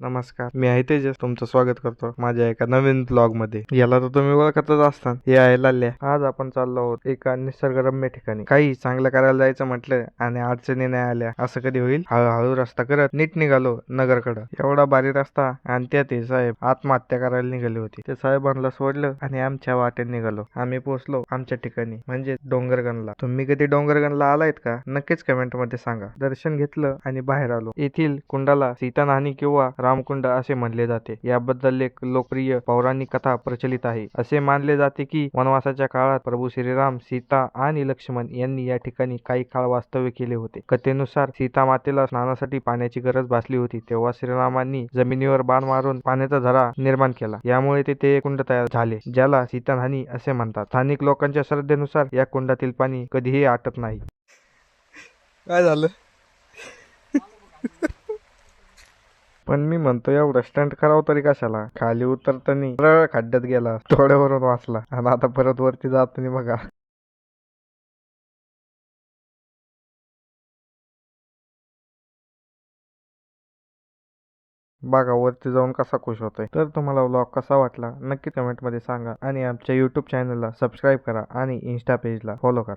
नमस्कार मी आहे तेजस. तुमचं स्वागत करतो माझ्या एका नवीन ब्लॉगमध्ये याला तर तुम्ही ओळखतच असता हे आहे लाल्या आज आपण चाललो आहोत एका निसर्गरम्य ठिकाणी. काही चांगलं करायला जायचं म्हटलं आणि अडचणी नाही आल्या असं कधी होईल? हळूहळू रस्ता करत नीट निघालो नगरकडं. एवढा बारी रस्ता आणि त्यात हे साहेब आत्महत्या करायला निघाले होते. ते साहेबांना सोडलं आणि आमच्या वाटेने निघालो. आम्ही पोहोचलो आमच्या ठिकाणी म्हणजे डोंगरगणला. तुम्ही कधी डोंगरगणला आलायत का? नक्कीच कमेंटमध्ये सांगा. दर्शन घेतलं आणि बाहेर आलो. येथील कुंडाला सीता नाणी किंवा रामकुंड असे म्हणले जाते. याबद्दल एक लोकप्रिय पौराणिक कथा प्रचलित आहे. असे मानले जाते की वनवासाच्या काळात प्रभू श्रीराम सीता आणि लक्ष्मण यांनी या ठिकाणी काही काळ वास्तव्य केले होते. कथेनुसार सीता मातेला स्नानासाठी पाण्याची गरज भासली होती. तेव्हा श्रीरामांनी जमिनीवर बाण मारून पाण्याचा झरा निर्माण केला. यामुळे तेथे एक कुंड तयार झाले ज्याला सीतानानी असे म्हणतात. स्थानिक लोकांच्या श्रद्धेनुसार या कुंडातील पाणी कधीही आटत नाही. काय झालं? पण मी म्हणतो एवढं स्टंट करावं तरी कशाला? खाली उतरतानी सरळ खड्ड्यात गेला थोड्यावरून वाचला आणि आता परत वरती जातानी बघा. बघा वरती जाऊन कसा खुश होतोय. तर तुम्हाला व्लॉग कसा वाटला नक्की कमेंटमध्ये सांगा आणि आमच्या युट्यूब चॅनलला सबस्क्राईब करा आणि इन्स्टा पेजला फॉलो करा.